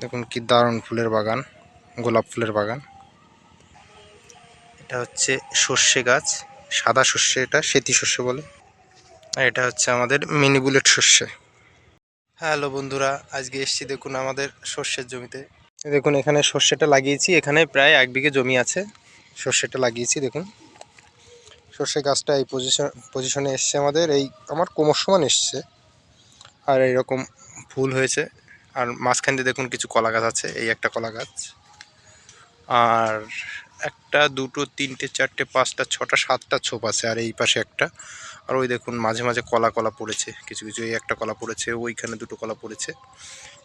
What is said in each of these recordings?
দেখুন কি দারুণ ফুলের বাগান, গোলাপ ফুলের বাগান। এটা হচ্ছে সর্ষে গাছ, সাদা সর্ষে এটা, সেতি সর্ষে বলে। আর এটা হচ্ছে আমাদের মিনি বুলেট সর্ষে। হ্যালো বন্ধুরা, আজকে এসেছি দেখুন আমাদের সর্ষের জমিতে। দেখুন এখানে সর্ষেটা লাগিয়েছি, এখানে প্রায় এক বিঘে জমি আছে। সর্ষেটা লাগিয়েছি, দেখুন। সর্ষে গাছটা এই পজিশন পজিশনে এসছে আমাদের, এই আমার কোমর সমান এসছে। আর এইরকম ফুল হয়েছে। আর মাঝখান দিয়ে দেখুন কিছু কলা গাছ আছে, এই একটা কলা গাছ। আর একটা, দুটো, তিনটে, চারটে, পাঁচটা, ছটা, সাতটা ছোপ আছে আর এই পাশে একটা। আর ওই দেখুন মাঝে মাঝে কলা কলা পড়েছে, কিছু কিছু, এই একটা কলা পড়েছে, ওইখানে দুটো কলা পড়েছে।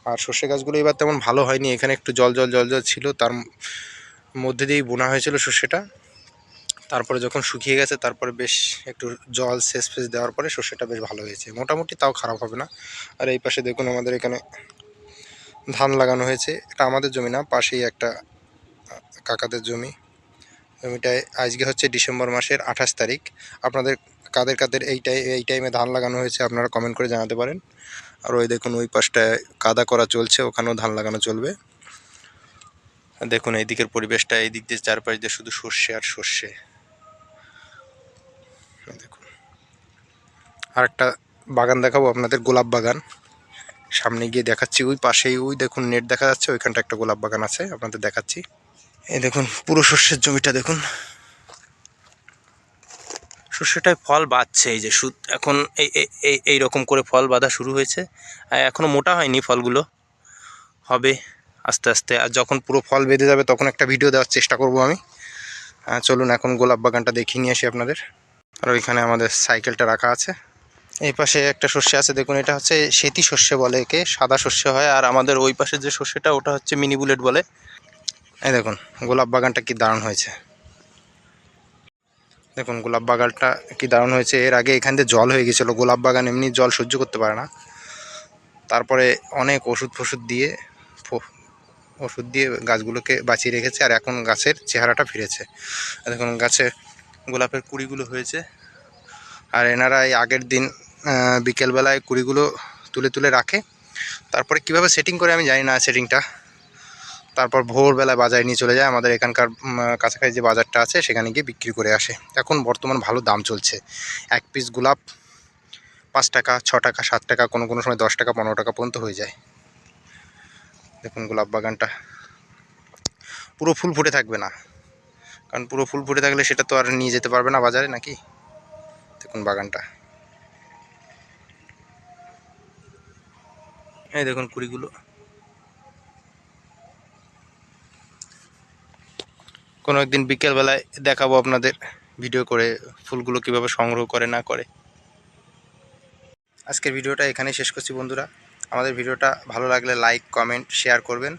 আর সর্ষে গাছগুলো এবার তেমন ভালো হয়নি, এখানে একটু জল জল জল জল ছিল, তার মধ্যে দিয়েই বোনা হয়েছিল সর্ষেটা। তারপরে যখন শুকিয়ে গেছে, তারপরে বেশ একটু জল সেচ ফেস দেওয়ার পরে সর্ষেটা বেশ ভালো হয়েছে। মোটামুটি তাও খারাপ হবে না। আর এই পাশে দেখুন আমাদের এখানে ধান লাগানো হয়েছে। এটা আমাদের জমি না, পাশেই একটা কাকাদের জমি। জমিটায় আজকে হচ্ছে ডিসেম্বর মাসের আঠাশ তারিখ। আপনাদের কাদের কাদের এই টাই, এই টাইমে ধান লাগানো হয়েছে আপনারা কমেন্ট করে জানাতে পারেন। আর ওই দেখুন, ওই পাশটায় কাদা করা চলছে, ওখানেও ধান লাগানো চলবে। দেখুন এই দিকের পরিবেশটা এই দিক দিয়ে চারপাশ দিয়ে শুধু সর্ষে আর সর্ষে। দেখুন। আর একটা বাগান দেখাবো, আপনাদের গোলাপ বাগান। সামনে গিয়ে দেখাচ্ছি। ওই পাশেই, ওই দেখুন নেট দেখা যাচ্ছে, ওইখানটা একটা গোলাপ বাগান আছে, আপনাদের দেখাচ্ছি। এই দেখুন, পুরো শস্যের জমিটা দেখুন। শস্যটায় ফল বাঁধছে, এই যে এখন এই এই- এই রকম করে ফল বাঁধা শুরু হয়েছে। এখনও মোটা হয়নি ফলগুলো। হবে আস্তে আস্তে, আর যখন পুরো ফল বেঁধে যাবে তখন একটা ভিডিও দেওয়ার চেষ্টা করব আমি। চলুন এখন গোলাপ বাগানটা দেখিয়ে নিয়ে আসি আপনাদের। আর ওইখানে আমাদের সাইকেলটা রাখা আছে। এই পাশে একটা শস্য আছে, দেখুন এটা হচ্ছে সেতি শস্য বলে একে, সাদা শস্য হয়, আর আমাদের ওই পাশে যে শস্যটা ওটা হচ্ছে মিনি বুলেট বলে। এই দেখুন, গোলাপ বাগানটা কি দারুণ হয়েছে। দেখুন, গোলাপ বাগানটা কি দারুণ হয়েছে। এর আগে এখান দিয়ে জল হয়ে গেছিল, গোলাপ বাগান এমনি জল সহ্য করতে পারে না। তারপরে অনেক ওষুধ ফষুধ দিয়ে ওষুধ দিয়ে গাছগুলোকে বাঁচিয়ে রেখেছে, আর এখন গাছের চেহারাটা ফিরেছে। দেখুন, গাছে গোলাপের কুড়িগুলো হয়েছে। আর এনারা এই আগের দিন বিকেলবেলায় কুড়িগুলো তুলে তুলে রাখে। তারপরে কীভাবে সেটিং করে আমি জানি না সেটিংটা তারপর ভোরবেলা বাজারে নিয়ে চলে যায়। আমাদের এখানকার কাছাকাছি যে বাজারটা আছে, সেখানে গিয়ে বিক্রি করে আসে। এখন বর্তমান ভালো দাম চলছে। এক পিস গোলাপ পাঁচ টাকা, ছ টাকা, সাত টাকা, কোনো কোনো সময় দশ টাকা, পনেরো টাকা পর্যন্ত হয়ে যায়। দেখুন গোলাপ বাগানটা। পুরো ফুল ফুটে থাকবে না। কারণ পুরো ফুল ফুটে থাকলে সেটা তো আর নিয়ে যেতে পারবে না বাজারে নাকি? দেখুন বাগানটা। এই দেখুন কুড়িগুলো। কোনো একদিন বিকেলবেলায় দেখাবো আপনাদের ভিডিও করে ফুলগুলো কীভাবে সংগ্রহ করে, না করে। আজকের ভিডিওটা এখানেই শেষ করছি বন্ধুরা। আমাদের ভিডিওটা ভালো লাগলে লাইক কমেন্ট শেয়ার করবেন।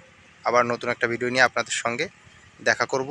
আবার নতুন একটা ভিডিও নিয়ে আপনাদের সঙ্গে দেখা করব।